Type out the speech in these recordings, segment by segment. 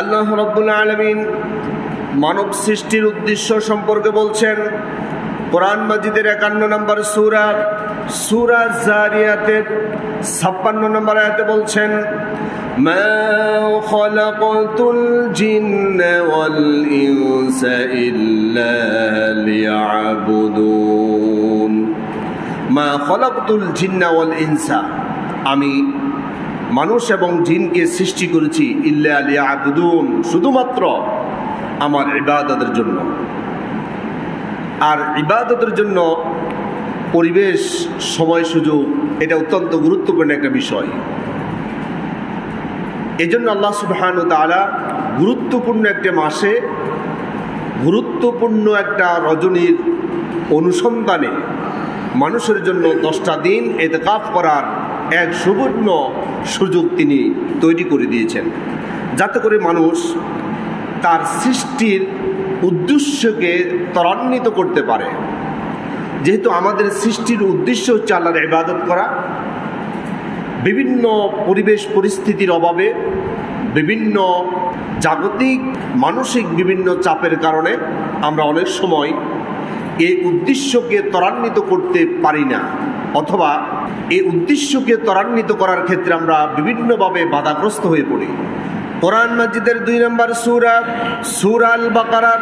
আল্লাহ রব্বুল আলমিন মানব সৃষ্টির উদ্দেশ্য সম্পর্কে বলছেন কোরআন মাজিদের একান্ন নম্বর সুরা সুরা জারিয়াতের ছাপ্পান্ন নম্বর আয়াতে বলছেন ما خلقت الجن والإنس إلا ليعبدون ما خلقت الجن والإنس আমি মানুষ এবং জিনকে সৃষ্টি করেছি, ইল্লা আলিয়া আবুদুন শুধুমাত্র আমার ইবাদতের জন্য। আর ইবাদতের জন্য পরিবেশ, সময়, সুযোগ, এটা অত্যন্ত গুরুত্বপূর্ণ একটা বিষয়। এজন্য আল্লাহ সুবহান তাআলা গুরুত্বপূর্ণ একটা মাসে গুরুত্বপূর্ণ একটা রজনীর অনুসন্ধানে মানুষের জন্য দশটা দিন এতে এতেকাফ করার এক সুবর্ণ সুযোগ তিনি তৈরি করে দিয়েছেন। যাতে করে মানুষ তার সৃষ্টির উদ্দেশ্যকে ত্বরান্বিত করতে পারে। যেহেতু আমাদের সৃষ্টির উদ্দেশ্য হচ্ছে আল্লাহর ইবাদত করা, বিভিন্ন পরিবেশ পরিস্থিতির অভাবে, বিভিন্ন জাগতিক, মানসিক বিভিন্ন চাপের কারণে আমরা অনেক সময় এই উদ্দেশ্যকে ত্বরান্বিত করতে পারি না। অথবা এই উদ্দেশ্যকে ত্বরান্বিত করার ক্ষেত্রে আমরা বিভিন্নভাবে বাধাগ্রস্ত হয়ে পড়ি। কোরআন মসজিদের দুই নম্বর সুরা সুরাল বাকারার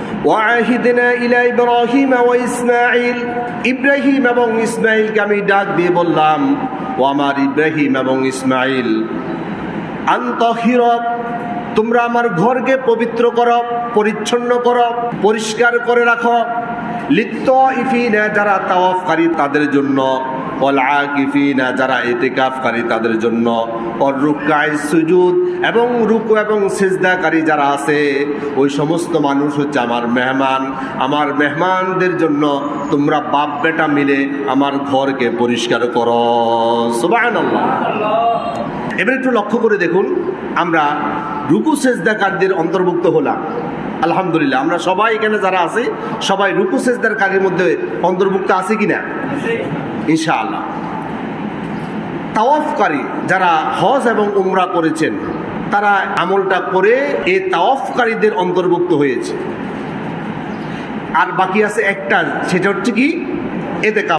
ওয়াহিদনা ইলা ইব্রাহিম ও ইসমাইল ইব্রাহিম এবং ইসমাইলকে আমি ডাক দিয়ে বললাম, ও আমার ইব্রাহিম এবং ইসমাইল আন্তহির তোমরা আমার ঘরকে পবিত্র করো, পরিচ্ছন্ন করো, পরিষ্কার করে রাখো লিপ্ত ইফিনা যারা তাওয়াফকারী তাদের জন্য অল আকিফিনা যারা এতেকাফকারী তাদের জন্য অর রুকায় সুজুদ, এবং রুকু এবং সেজদাকারী যারা আছে, ওই সমস্ত মানুষ হচ্ছে আমার মেহমান। আমার মেহমানদের জন্য তোমরা বাপ বেটা মিলে আমার ঘরকে পরিষ্কার করো। সুবহানাল্লাহ। এবার একটু লক্ষ্য করে দেখুন, আমরা রুকু সেজদাকারদের অন্তর্ভুক্ত হলাম। আলহামদুলিল্লাহ, আমরা সবাই এখানে যারা আছি, সবাই রুকু সেজদার কাজের মধ্যে অন্তর্ভুক্ত আছে কিনা? ইনশাআল্লাহ। তাওয়াফকারী যারা হজ এবং উমরা করেছেন, তারা আমলটা করে এই তাওয়াফকারীদের অন্তর্ভুক্ত হয়েছে। আর বাকি আছে একটা, সেটা হচ্ছে কি? এতে